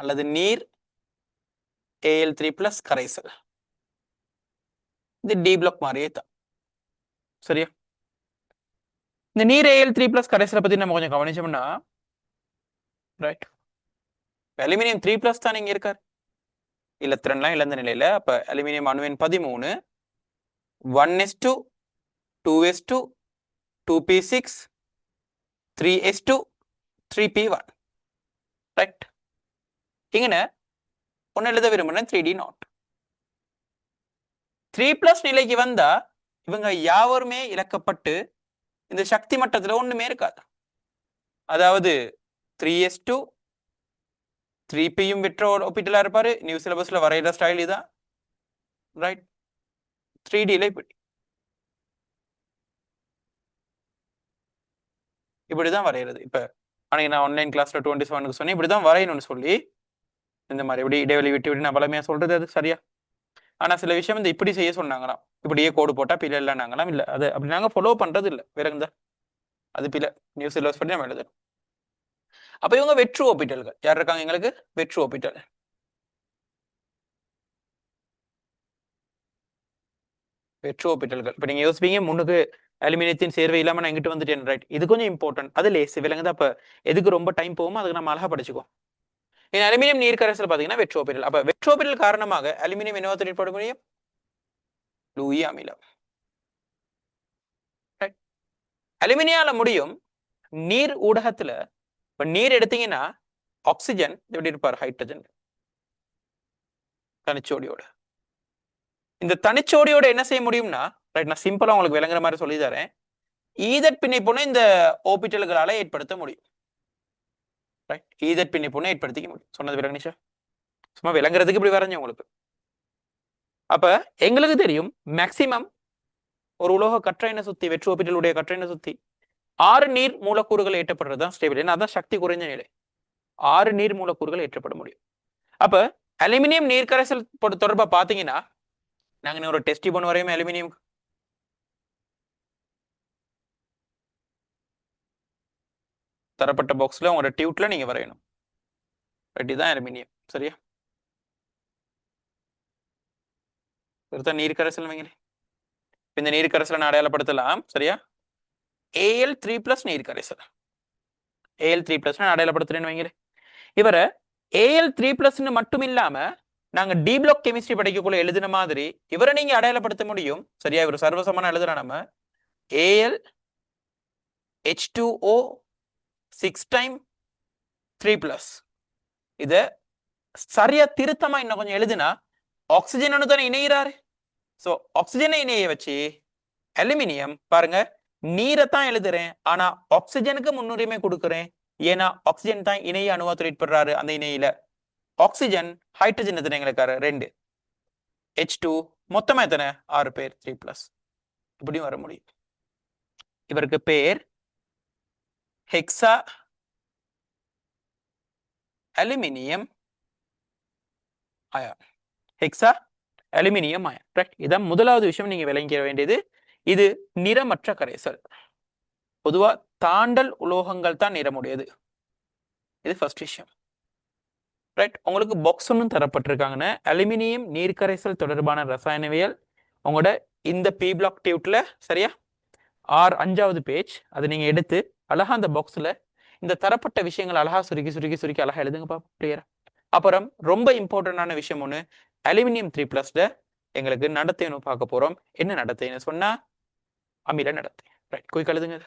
அல்லது நீர் AL three plus கரைசல். இது டி பிளாக் மாதிரியே தான் சரியா? இந்த நீர் ஏஎல் த்ரீ பிளஸ் கரைசலை பத்தி நம்ம கொஞ்சம் கவனிச்சோம்னா ரைட் அலுமினியம் த்ரீ பிளஸ் தான் இங்க இருக்கார். இலத்திரன்லாம் இழந்த நிலையில அப்ப அலுமினியம் அணுவின் பதிமூணு one S two two S two two P six three S two three P one right இங்கே ஒன்று எழுத விரும்புகிறேன் three D nought three plus நிலைக்கு வந்தா இவங்க யாவருமே இழக்கப்பட்டு இந்த சக்தி மட்டத்தில் ஒன்றுமே இருக்காது. அதாவது த்ரீ எஸ் டூ த்ரீ பியும் விட்ரோ ஒப்பிட்டலாக இருப்பார். நியூ சிலபஸில் வரைகிற ஸ்டைல் இதான். ரைட் த்ரீ டியில் இப்படி இப்படி. தான் வரைகிறது இப்போ அன்னைக்கு நான் ஆன்லைன் கிளாஸில் டுவெண்ட்டி செவனுக்கு சொன்னேன். இப்படி தான் வரையணும்னு சொல்லி இந்த மாதிரி இப்படி இடைவெளி விட்டு விட்டு நான் பழமையா சொல்றது அது சரியா? ஆனா சில விஷயம் இந்த இப்படி செய்ய சொன்னாங்களாம். இப்படியே கோடு போட்டா பிள்ளை இல்லைனாங்களாம் இல்ல அது அப்படி நாங்க ஃபாலோ பண்றது இல்ல. வேற எந்த? அது பிள்ளை நியூஸ் சிலபஸ் படி நம்ம எழுதணும். அப்ப இவங்க வெற்று ஒப்பிட்டல்கள். யார் இருக்காங்க எங்களுக்கு? வெற்று ஒப்பிட்டல். வெற்று ஒப்பிட்டல்கள். இப்ப நீங்க யோசிப்பீங்க முன்னுக்கு அலுமினியத்தின் சேர்வை இல்லாம நான் இங்கிட்டு வந்துட்டேன் ரைட் இது கொஞ்சம் இம்பார்ட்டன்ட் அது லேஸ் விலங்குதான் அப்போ எதுக்கு ரொம்ப டைம் போகுமோ அதுக்கு நம்ம அழகா படிச்சுக்கோ இந்த அலுமினியம் நீர் கரைசல் பார்த்தீங்கன்னா வெற்று அப்போ அப்ப காரணமாக அலுமினியம் என்னவத்தில் ஏற்பட முடியும்? லூயி அமிலம். அலுமினியால முடியும் நீர் ஊடகத்துல. இப்போ நீர் எடுத்தீங்கன்னா ஆக்சிஜன் எப்படி இருப்பார்? ஹைட்ரஜன். தனிச்சோடியோட. இந்த தனிச்சோடியோட என்ன செய்ய முடியும்னா ரைட் நான் சிம்பிளா உங்களுக்கு விளங்குற மாதிரி சொல்லி தரேன். ஈதட் பிணைப்புனை இந்த ஓபிட்டல்களால ஏற்படுத்த முடியும். ரைட் ஈதட் பிணைப்புனை ஏற்படுத்திக்க முடியும். சொன்னது விளங்குனிஷா சும்மா விளங்குறதுக்கு இப்படி வரைஞ்சேன் உங்களுக்கு. அப்ப எங்களுக்கு தெரியும் மேக்சிமம் ஒரு உலோக கற்றையினை சுத்தி வெற்று ஒப்பிட்டலுடைய கற்றையினை சுத்தி ஆறு நீர் மூலக்கூறுகள் ஏற்றப்படுறது தான் ஸ்டேபிள் ஏன்னா அதான் சக்தி குறைஞ்ச நிலை. ஆறு நீர் மூலக்கூறுகள் ஏற்றப்பட முடியும். அப்ப அலுமினியம் நீர் கரைசல் பொறு- தொடர்பா பாத்தீங்கன்னா நாங்க ஒரு டெஸ்டி பண்ண வரையும் அலுமினியம் தரப்பட்ட பாக்ஸ்ல உங்களோட டியூட்ல நீங்க வரையணும். ரெட்டி தான் அலுமினியம் சரியா? ஒருத்தர் நீர் கரைசல் வைங்களேன் இந்த நீர் கரைசலை நான் அடையாளப்படுத்தலாம் சரியா? ஏஎல் த்ரீ பிளஸ் நீர் கரைசல் ஏஎல் த்ரீ பிளஸ் அடையாளப்படுத்துறேன்னு வைங்களேன் இவரை ஏஎல் த்ரீ பிளஸ்ன்னு மட்டும் இல்லாம நாங்க டி பிளாக் கெமிஸ்ட்ரி படிக்கக்குள்ள எழுதின மாதிரி இவரை நீங்க அடையாளப்படுத்த முடியும். சரியா? இவர் சர்வசமான எழுதுறா நம்ம. AL H two O six time three plus இதை சரியா திருத்தமா இன்னும் கொஞ்சம் எழுதுனா ஆக்சிஜன் தானே இணையிறாரு? ஸோ ஆக்சிஜனை இணைய வச்சு அலுமினியம் பாருங்க நீரை தான் எழுதுறேன் ஆனா ஆக்சிஜனுக்கு முன்னுரிமை கொடுக்குறேன். ஏன்னா ஆக்சிஜன் தான் இணைய அணுவா தொழிற்படுறாரு அந்த இணையில. ஆக்சிஜன் ஹைட்ரஜன் எத்தனை எங்களுக்கு ரெண்டு. ஹெச் டூ மொத்தமா எத்தனை? ஆறு பேர் த்ரீ பிளஸ் இப்படியும் வர முடியும். இவருக்கு பேர் hexa aluminium ion hexa aluminium ion right இதான் முதலாவது விஷயம் நீங்க விளங்க வேண்டியது. இது நிறமற்ற கரைசல். பொதுவா தாண்டல் உலோகங்கள் தான் நிறமுடையது. இது ஃபர்ஸ்ட் விஷயம். ரைட் உங்களுக்கு பாக்ஸ் ஒன்றும் தரப்பட்டிருக்காங்கன்னா. அலுமினியம் நீர்க்கரைசல் தொடர்பான ரசாயனவியல். உங்களோட இந்த பி பிளாக் டியூட்ல சரியா? ஆறு அஞ்சாவது பேஜ் அதை நீங்க எடுத்து அழகா அந்த பாக்ஸ்ல இந்த தரப்பட்ட விஷயங்கள் அழகா சுருக்கி சுருக்கி சுருக்கி அழகா எழுதுங்கப்பா கிளியரா அப்புறம் ரொம்ப இம்பார்ட்டண்டான விஷயம் ஒன்று அலுமினியம் த்ரீ பிளஸ்ல எங்களுக்கு நடத்தைன்னு பார்க்க போறோம். என்ன நடத்தைன்னு சொன்னா அமில நடத்தை. ரைட் குயிக் எழுதுங்க.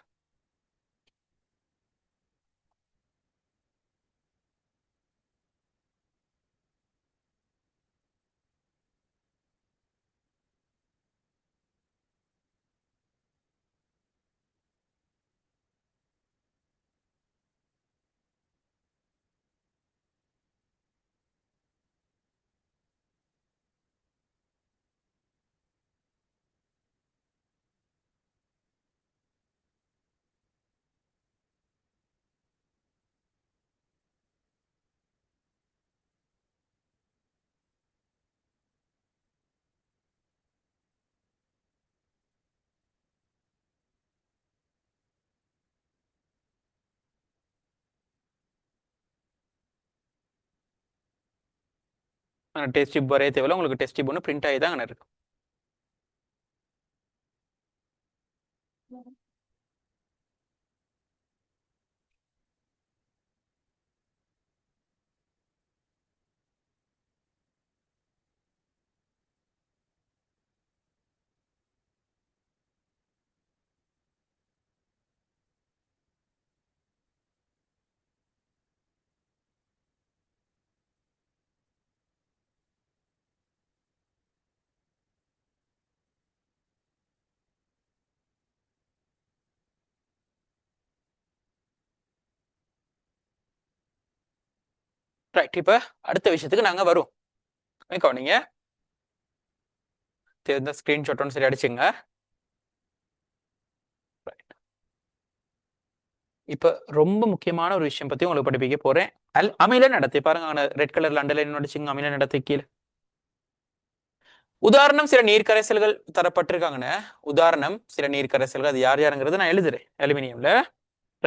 டெஸ்ட் டியூப் வரைய தேவையில்ல. உங்களுக்கு டெஸ்ட் டியூப் ஒன்று பிரிண்ட் ஆகி தான் இருக்கும் ரைட் இப்போ அடுத்த விஷயத்துக்கு நாங்கள் வரும் கவனிங்க. தெரிந்த ஸ்க்ரீன்ஷாட் சரி அடிச்சுங்க. இப்போ ரொம்ப முக்கியமான ஒரு விஷயம் பற்றி உங்களுக்கு படிப்பிக்க போகிறேன் அல் அமில நடத்தை. பாருங்க ரெட் கலர்ல அண்டர்லைன் அடிச்சுங்க அமில நடத்தை கீழே. உதாரணம் சில நீர்க்கரைசல்கள் தரப்பட்டிருக்காங்கன்னு உதாரணம் சில நீர்க்கரைசல்கள். அது யார் யாருங்கிறது நான் எழுதுறேன். அலுமினியம்ல.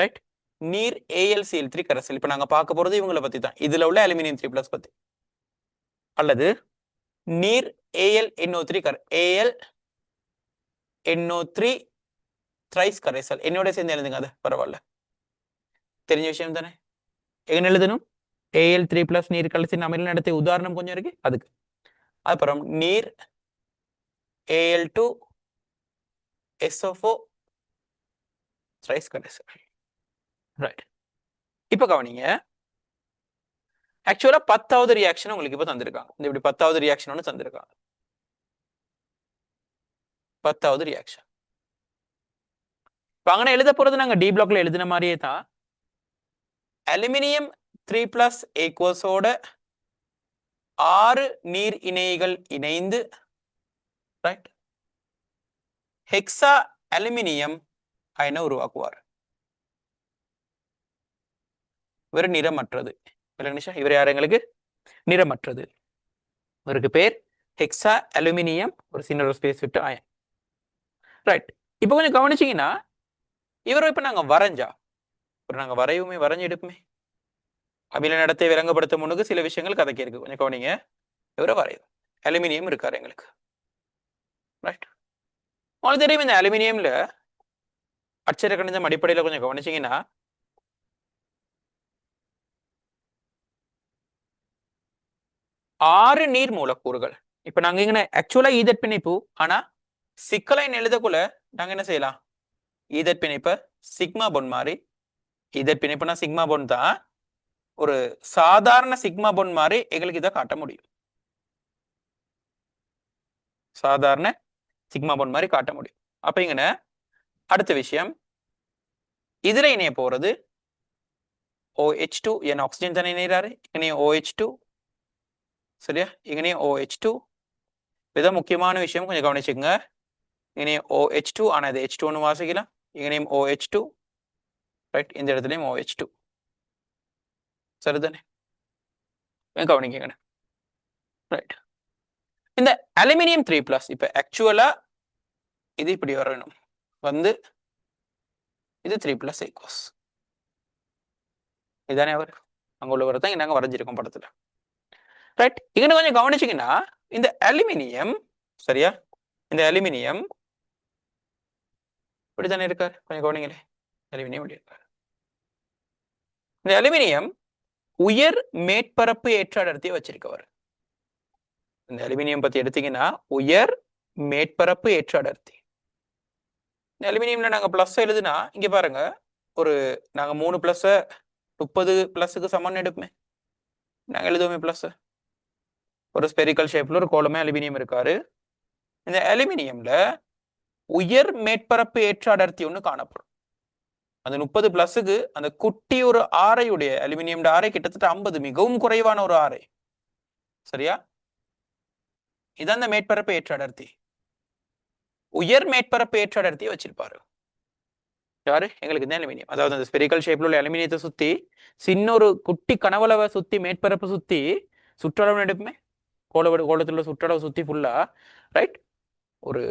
ரைட் நீர் ஏஎல்சிஎல் த்ரீ கரைசல். இப்போ நாங்கள் பார்க்க போகிறது இவங்களை பற்றி தான் இதில் உள்ள அலுமினியம் த்ரீ ப்ளஸ் பற்றி அல்லது நீர் A L N O three கர A L N O three thrice கரைசல். என்னோட சேர்ந்து எழுதுங்க அது. பரவாயில்ல. தெரிஞ்ச விஷயம் தானே? எங்க எழுதணும்? ஏஎல் த்ரீ பிளஸ் நீர் கலசின் அமில நடத்திய? உதாரணம் கொஞ்சம் இருக்கு. அதுக்கு. அப்புறம் நீர் A L two S O four thrice கரைசல். ரைட் இப்போ கவனிங்க. ஆக்சுவலா பத்தாவது ரியாக்ஷன் உங்களுக்கு இப்போ தந்திருக்காங்க. இந்த இப்படி பத்தாவது ரியாக்ஷன் ஒன்று தந்திருக்காங்க. பத்தாவது ரியாக்ஷன் இப்போ அங்கே எழுத போறது நாங்க டி பிளாக்ல எழுதின மாதிரியே தான். அலுமினியம் த்ரீ பிளஸ் ஏக்வஸோட ஆறு நீர் இணைகள் இணைந்து ரைட் ஹெக்ஸா அலுமினியம் அயனை உருவாக்குவார்? இவர் நிறமற்றது. விளங்குச்சா இவர் யார் எங்களுக்கு? நிறமற்றது. இவருக்கு பேர் ஹெக்ஸா அலுமினியம் ஒரு சின்ன ஒரு ஸ்பேஸ் விட்டு அயன் ரைட் இப்போ கொஞ்சம் கவனிச்சிங்கன்னா இவரை இப்போ நாங்கள் வரைஞ்சா? இப்போ நாங்கள் வரையுமே வரைஞ்சு எடுப்போமே அமில நடத்தை விளங்கப்படுத்த முன்னுக்கு சில விஷயங்கள் கதைக்கு இருக்கு கொஞ்சம் கவனிங்க. இவரை வரையும் அலுமினியம் இருக்காரு எங்களுக்கு. ரைட் உங்களுக்கு தெரியும் இந்த அலுமினியம்ல அச்சர கணிதம் அடிப்படையில் கொஞ்சம் கவனிச்சிங்கன்னா ஆறு நீர் மூலக்கூறுகள். இப்ப நாங்க இங்க ஆக்சுவலா ஈதட் பிணைப்பு ஆனா சிக்கலை எழுதக்குள்ள நாங்க என்ன செய்யலாம்? ஈதட் பிணைப்ப சிக்மா பொன் மாதிரி ஈதட் பிணைப்புனா சிக்மா பொன் தான். ஒரு சாதாரண சிக்மா பொன் மாதிரி எங்களுக்கு இதை காட்ட முடியும். சாதாரண சிக்மா பொன் மாதிரி காட்ட முடியும். அப்ப இங்கன அடுத்த விஷயம் இதுல இணைய போறது ஓஹெச் டூ என் ஆக்சிஜன் தானே இணைகிறாரு இங்கே ஓஹெச் டூ சரியா? இங்கனையும் OH2 டூ இதான் முக்கியமான விஷயம் கொஞ்சம் கவனிச்சுக்கங்க. இங்கனையும் OH2 டூ ஆனால் இது ஹெச் டூன்னு வாசிக்கலாம். இங்கனையும் OH2 டூ ரைட் இந்த இடத்துலையும் ஓஹெச் டூ சரிதானே? ஏன் ரைட் இந்த அலுமினியம் த்ரீ பிளஸ் இப்போ ஆக்சுவலாக இது இப்படி வரணும். வந்து இது த்ரீ பிளஸ் ஈக்வஸ் இதானே அவர்? அங்கே உள்ளவர் தான் நாங்கள் வரைஞ்சிருக்கோம் படத்தில். ரைட் இங்கன்னு கொஞ்சம் கவனிச்சிங்கன்னா இந்த அலுமினியம் சரியா? இந்த அலுமினியம் இப்படித்தானே இருக்கார்? கொஞ்சம் கவனிங்களே. அலுமினியம் இப்படி இருக்கார். இந்த அலுமினியம் உயர் மேற்பரப்பு ஏற்ற அடர்த்தியை வச்சிருக்கவர். இந்த அலுமினியம் பத்தி எடுத்தீங்கன்னா உயர் மேற்பரப்பு ஏற்ற அடர்த்தி இந்த அலுமினியம்ல நாங்க பிளஸ் எழுதுனா இங்க பாருங்க ஒரு நாங்க மூணு பிளஸ் முப்பது பிளஸுக்கு சமன் எடுப்போமே. நாங்க எழுதுவோமே பிளஸ் ஒரு ஸ்பெரிக்கல் ஷேப்ல ஒரு கோலமே அலுமினியம் இருக்காரு. இந்த அலுமினியம்ல உயர் மேற்பரப்பு ஏற்ற அடர்த்தி ஒன்று காணப்படும். அந்த முப்பது பிளஸுக்கு அந்த குட்டி ஒரு ஆரையுடைய அலுமினியம் ஆரை கிட்டத்தட்ட ஐம்பது மிகவும் குறைவான ஒரு ஆரை. சரியா? இதான் அந்த மேற்பரப்பு ஏற்ற அடர்த்தி. உயர் மேற்பரப்பு ஏற்ற அடர்த்தியை வச்சிருப்பாரு. யாரு? எங்களுக்கு இந்த அலுமினியம் அதாவது அந்த ஸ்பெரிக்கல் ஷேப்ல உள்ள அலுமினியத்தை சுத்தி சின்ன ஒரு குட்டி கனவளவை சுத்தி மேற்பரப்பு சுத்தி சுற்றளவு எடுப்புமே கோலவடு கோலத்துல சுற்றளவு சுத்தி ஃபுல்லா ரைட் ஒரு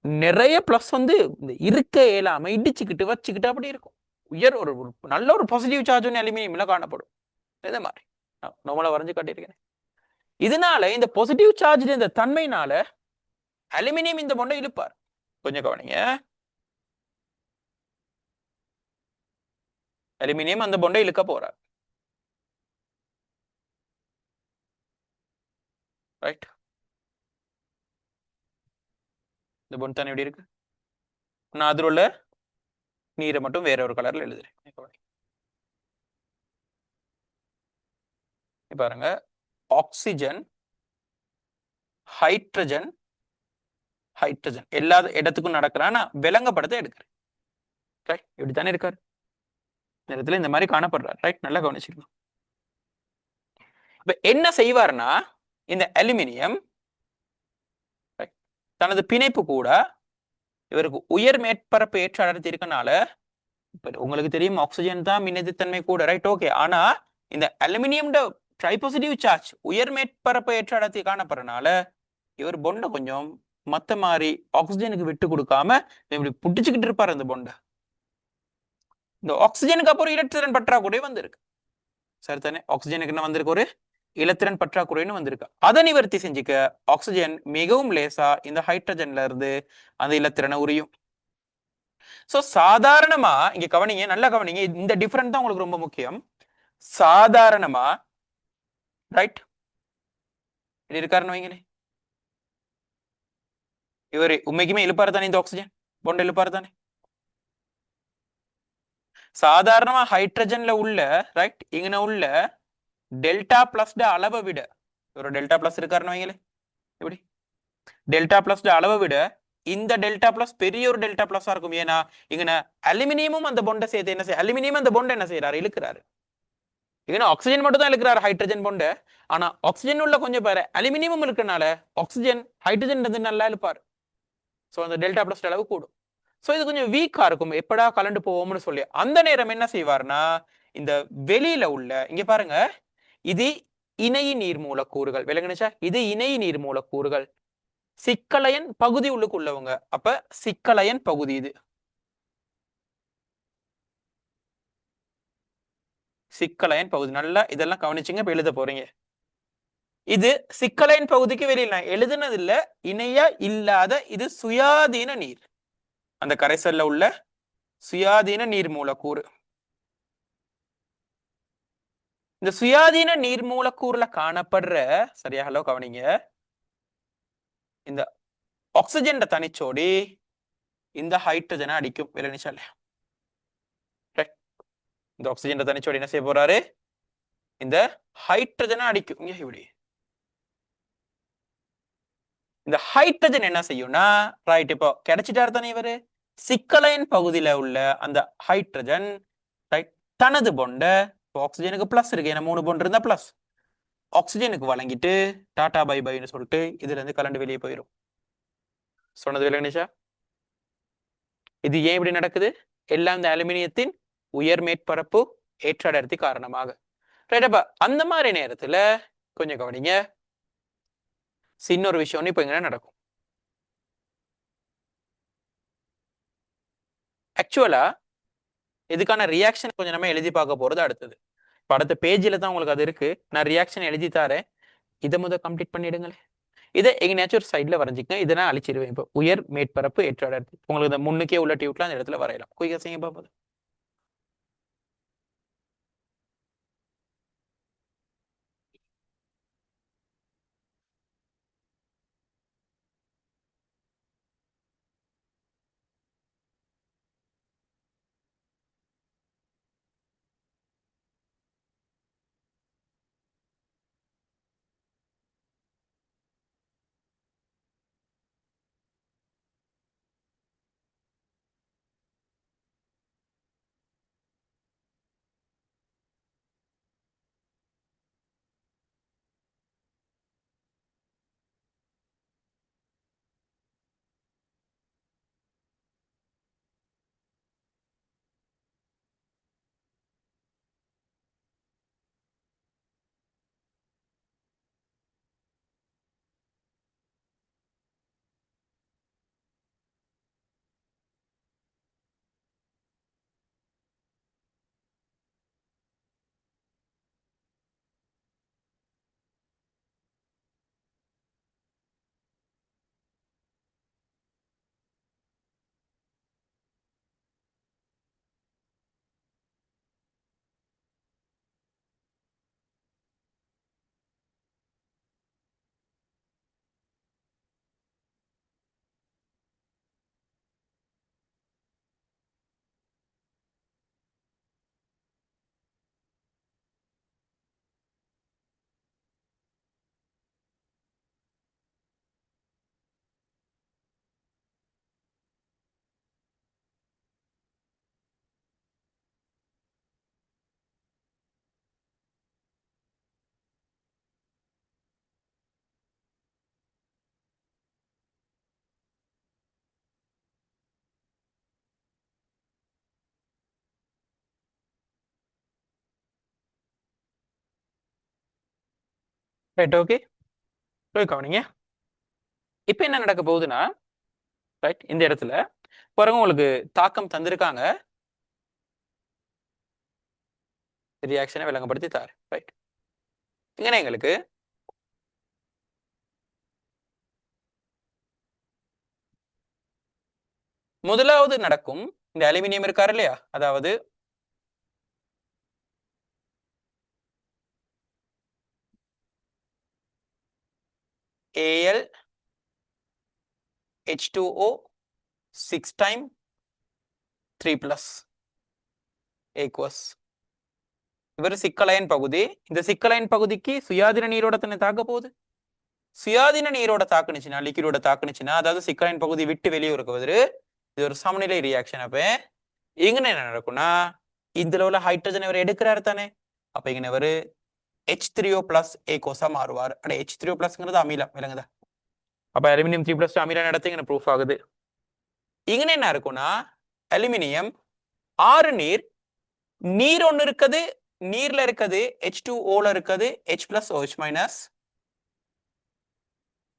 நிறைய ப்ளஸ் வந்து இந்த இருக்க இயலாமல் இடிச்சுக்கிட்டு வச்சுக்கிட்டு அப்படி இருக்கும். உயர் ஒரு நல்ல ஒரு பாசிட்டிவ் சார்ஜ் ஒன்று அலுமினியம்ல காணப்படும். இந்த மாதிரி. நம்மளை வரைஞ்சு காட்டியிருக்கேன். இதனால இந்த பாசிட்டிவ் சார்ஜ் இந்த தன்மையினால அலுமினியம் இந்த பொண்டை இழுப்பார். கொஞ்சம் கவனிங்க. அலுமினியம் அந்த பொண்டை இழுக்க போறார். ரைட் இந்த பொன் தானே எப்படி இருக்கு? நான் அதில் உள்ள நீரை மட்டும் வேற ஒரு கலர்ல எழுதுறேன். பாருங்க. ஆக்சிஜன் ஹைட்ரஜன் ஹைட்ரஜன் எல்லா இடத்துக்கும் நடக்கிறான் நான் விலங்கப்படத்தை எடுக்கிறேன். ரைட் இப்படித்தானே இருக்காரு? இந்த இடத்துல இந்த மாதிரி காணப்படுறார். ரைட் நல்லா கவனிச்சிருக்கணும் இப்ப என்ன செய்வாருன்னா இந்த அலுமினியம் தனது பிணைப்பு கூட இவருக்கு உயர் மேற்பரப்பு ஏற்ற அடர்த்தி இருக்கனால இப்போ உங்களுக்கு தெரியும் ஆக்சிஜன் தான் மின்னதித்தன்மை கூட ரைட் ஓகே ஆனா இந்த அலுமினியம் ட்ரைபாசிட்டிவ் சார்ஜ் உயர் மேற்பரப்பு ஏற்ற அடர்த்தி காணப்படுறனால இவர் பொண்டை கொஞ்சம் மற்ற மாதிரி ஆக்சிஜனுக்கு விட்டு கொடுக்காம இப்படி புட்டிச்சுக்கிட்டு இருப்பாரு அந்த பொண்டை. இந்த ஆக்சிஜனுக்கு அப்புறம் இலத்திரன் பற்றாக்குறை வந்திருக்கு. சரி தானே ஆக்சிஜனுக்கு என்ன வந்திருக்கு ஒரு இலத்திரன் பற்றாக்குறைன்னு வந்திருக்கு. அதை நிவர்த்தி செஞ்சுக்க ஆக்சிஜன் மிகவும் லேசா இந்த ஹைட்ரஜன்ல இருந்து அந்த இலத்திரனை உரியும். சோ சாதாரணமா இங்க கவனிங்க நல்லா கவனிங்க இந்த டிஃபரண்ட் தான் உங்களுக்கு ரொம்ப முக்கியம். சாதாரணமா ரைட் இப்படி இருக்காருன்னு வைங்களேன் இவர் உண்மைக்குமே இழுப்பாரு தானே இந்த ஆக்சிஜன் பொண்டை இழுப்பாரு தானே? சாதாரணமா ஹைட்ரஜன்ல உள்ள ரைட் இங்கன உள்ள டெல்டா பிளஸ் அளவை விட ஒரு டெல்டா பிளஸ் இருக்காருன்னு வைங்களேன். எப்படி? டெல்டா பிளஸ் அளவை விட இந்த டெல்டா பிளஸ் பெரிய ஒரு டெல்டா பிளஸா இருக்கும். ஏன்னா இங்கன அலுமினியமும் அந்த பொண்டை சேர்த்து என்ன செய்ய அலுமினியம் அந்த பொண்டை என்ன செய்யறாரு இழுக்கிறாரு. இங்கன ஆக்சிஜன் மட்டும் தான் இழுக்கிறாரு ஹைட்ரஜன் பொண்டை ஆனா ஆக்சிஜன் உள்ள கொஞ்சம் பேரு அலுமினியமும் இருக்கனால ஆக்சிஜன் ஹைட்ரஜன் நல்லா இழுப்பாரு. ஸோ அந்த டெல்டா பிளஸ் அளவு கூடும். ஸோ இது கொஞ்சம் வீக்கா இருக்கும். எப்படா கலண்டு போவோம்னு சொல்லி. அந்த நேரம் என்ன செய்வார்னா இந்த வெளியில உள்ள இங்க பாருங்க இது இணை நீர் மூலக்கூறுகள். விளங்குனுச்சா இது இணை நீர் மூலக்கூறுகள். சிக்கலையன் பகுதி உள்ளுக்குள்ளவங்க அப்ப சிக்கலையன் பகுதி இது. சிக்கலையன் பகுதி. நல்லா இதெல்லாம் கவனிச்சுங்க இப்ப எழுத போறீங்க. இது சிக்கலையன் பகுதிக்கு வெளியில் நான் எழுதுனது இல்ல இணையா இல்லாத இது சுயாதீன நீர். அந்த கரைசல்ல உள்ள சுயாதீன நீர் மூலக்கூறு. இந்த சுயாதீன நீர் மூலக்கூறுல காணப்படுற சரியா? ஹலோ கவனிங்க. இந்த ஆக்சிஜன் தனிச்சோடி இந்த ஹைட்ரஜனை அடிக்கும். விலனிச்சல் இந்த ஆக்சிஜன் தனிச்சோடி என்ன செய்ய போறாரு? இந்த ஹைட்ரஜனை அடிக்கும். இங்க இப்படி. இந்த ஹைட்ரஜன் என்ன செய்யும்னா ரைட் இப்போ கிடைச்சிட்டாரு தானே இவரு? சிக்கலைன் பகுதியில உள்ள அந்த ஹைட்ரஜன் ரைட் தனது பொண்ட ஆக்சிஜனுக்கு பிளஸ் இருக்கு. ஏன்னா மூணு பொண்டு இருந்தா பிளஸ் ஆக்சிஜனுக்கு வழங்கிட்டு டாடா பை பைன்னு சொல்லிட்டு இதுல இருந்து கலண்டு வெளியே போயிடும் சொன்னது விளங்குனிச்சா இது ஏன் இப்படி நடக்குது? எல்லாம் இந்த அலுமினியத்தின் உயர் மேற்பரப்பு ஏற்ற அடர்த்தி காரணமாக. ரைட் அப்ப அந்த மாதிரி நேரத்துல கொஞ்சம் கவனிங்க. சின்னொரு விஷயம் இப்போ இங்க நடக்கும். ஆக்சுவலா இதுக்கான ரியாக்ஷன் கொஞ்சம் நம்ம எழுதி பார்க்க போறது அடுத்தது. இப்போ பேஜில் தான் உங்களுக்கு அது இருக்கு. நான் ரியாக்ஷன் எழுதி தரேன். இதை முதல் கம்ப்ளீட் பண்ணிடுங்களேன். இதை எங்கேயாச்சும் ஒரு சைடில் வரைஞ்சிக்கங்க. இதை நான் அழிச்சிடுவேன் இப்போ உயர் மேற்பரப்பு ஏற்ற அடர்த்தி உங்களுக்கு இந்த முன்னுக்கே உள்ள டியூட்ல அந்த இடத்துல வரையலாம். குயிக்காக செய்ய பார்ப்போம் ரைட் ஓகே கவனிங்க. இப்போ என்ன நடக்க போகுதுன்னா ரைட் இந்த இடத்துல பிறகு உங்களுக்கு தாக்கம் தந்திருக்காங்க. ரியாக்ஷனை விளங்கப்படுத்தி தார் ரைட் இங்கே எங்களுக்கு முதலாவது நடக்கும் இந்த அலுமினியம் இருக்காரு இல்லையா? அதாவது A L H two O six time three plus aqueous இவர் சிக்கலைன் பகுதி. இந்த சிக்கலையன் பகுதிக்கு சுயாதீன நீரோட்டத்தினை தாக்க போகுது. சுயாதீன நீரோட தாக்குனுச்சுன்னா லிக்விடோட தாக்குனுச்சுன்னா அதாவது சிக்கலையன் பகுதி விட்டு வெளியே இருக்குவது இது ஒரு சமநிலை ரியாக்ஷன் அப்ப இங்க என்ன நடக்கும்னா இதுல உள்ள ஹைட்ரஜன் இவர் எடுக்கிறாரு தானே. அப்ப இங்க இவர்? ஹெச் த்ரீஓ பிளஸ் ஏகோசா மாறுவார். அட ஹெச் த்ரீஓ பிளஸ்ங்கிறது அமிலம் விளங்குதா? அப்ப அலுமினியம் த்ரீ பிளஸ் அமிலம் நடத்தி இங்க ப்ரூஃப் ஆகுது. இங்கே என்ன இருக்கும்னா அலுமினியம் ஆறு நீர் நீர் ஒன்று இருக்குது நீர்ல இருக்குது ஹெச் டூ ஓல இருக்குது H plus O H minus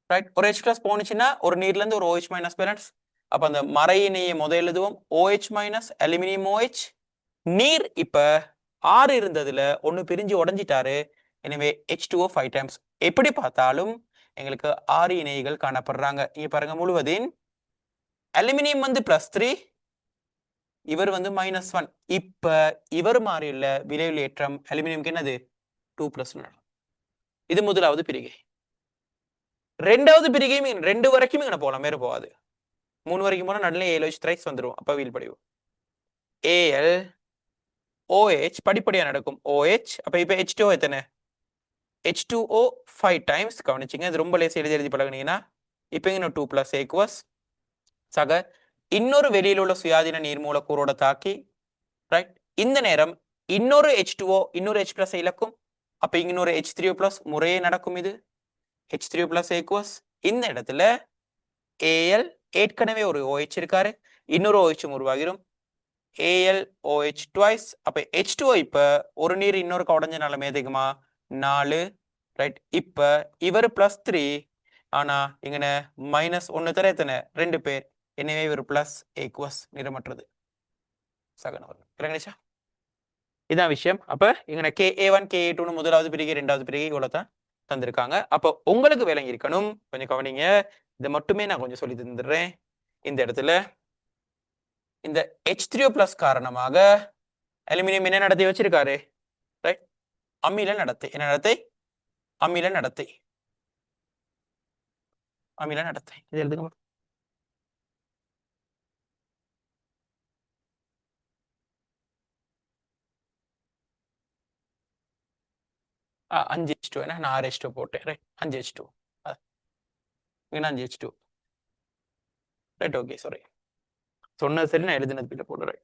right ஒரு ஹெச் பிளஸ் போனுச்சுன்னா ஒரு நீர்ல இருந்து ஒரு ஓஹெச் மைனஸ் பேலன்ஸ் அப்ப அந்த மறையினையை முதல் எழுதுவோம். ஓஹெச் மைனஸ் அலுமினியம் ஓஹெச் நீர் இப்ப ஆறு இருந்ததுல ஒண்ணு பிரிஞ்சு உடஞ்சிட்டாரு. எனவே ஹெச் டூ ஃபைவ் டைம்ஸ் எப்படி பார்த்தாலும் எங்களுக்கு ஆறு இணைகள் காணப்படுறாங்க. இங்க பாருங்க முழுவதின் அலுமினியம் வந்து பிளஸ் த்ரீ இவர் வந்து மைனஸ் ஒன் இப்ப இவர் மாறியுள்ள விளைவில் ஏற்றம் அலுமினியம்க்கு என்னது? டூ பிளஸ் இது முதலாவது பிரிகை. ரெண்டாவது பிரிகையும் மீன் ரெண்டு வரைக்கும் இங்க போகலாம் வேற போகாது. மூணு வரைக்கும் போனால் நடுல ஏழு வச்சு த்ரைஸ் வந்துடும் அப்போ வீல் படிவோம் ஏஎல் ஓஹெச் படிப்படியாக நடக்கும். ஓஹெச் அப்போ இப்போ ஹெச் டூ எத்தனை? H two O five times கவனிச்சிங்க. இது ரொம்ப லேசி எழுதி எழுதி பழகுனீங்கன்னா இப்போ இங்கே டூ பிளஸ் ஏக்வஸ் சக இன்னொரு வெளியில் உள்ள சுயாதீன நீர் மூலக்கூறோட தாக்கி ரைட் இந்த நேரம் இன்னொரு ஹெச் டூஓ இன்னொரு ஹெச் பிளஸ் இழக்கும் அப்போ இங்க இன்னொரு ஹெச் த்ரீ பிளஸ் முறையே நடக்கும் இது. ஹெச் த்ரீ பிளஸ் ஏக்வஸ் இந்த இடத்துல ஏஎல் ஏற்கனவே ஒரு OH இருக்காரு. இன்னொரு OH உருவாகிரும். A L O H twice அப்போ ஹெச் டூ இப்ப ஒரு நீர் இன்னொரு உடஞ்ச நிலைமை அதிகமா நாலு ரைட் இப்ப இவர் பிளஸ் த்ரீ ஆனா இங்கன மைனஸ் ஒன்னு தர எத்தனை? ரெண்டு பேர். எனவே இவர் பிளஸ் ஏக்வஸ் நிறமற்றது. சகனவர் இறங்கிச்சா இதான் விஷயம். அப்ப இங்கன K a one K a டூன்னு முதலாவது பிரிகை ரெண்டாவது பிரிகை இவ்வளவு தான் தந்திருக்காங்க. அப்போ உங்களுக்கு விளங்கி இருக்கணும். கொஞ்சம் கவனிங்க. இதை மட்டுமே நான் கொஞ்சம் சொல்லி தந்துடுறேன். இந்த இடத்துல இந்த ஹெச் த்ரீ ப்ளஸ் காரணமாக அலுமினியம் என்ன நடத்தி வச்சிருக்காரு? அமில நடத்தை. என்ன நடத்தை? அமில நடத்தை. அமில நடத்தை. இது எழுதுங்க. அஞ்சு ஹெச் டூ நான் ஆறு ஹெச் டூ போட்டேன். ரைட் அஞ்சு ஹெச் டூ இங்கே அஞ்சு H two right okay sorry சொன்னது சரி நான் எழுதினது பிள்ளை போடுறேன்.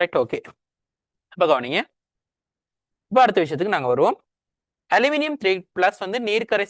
ரைட் ஓகே இப்போ கவனிங்க. இப்போ அடுத்த விஷயத்துக்கு நாங்க வருவோம். அலுமினியம் த்ரீ பிளஸ் வந்து நீர்க்கரை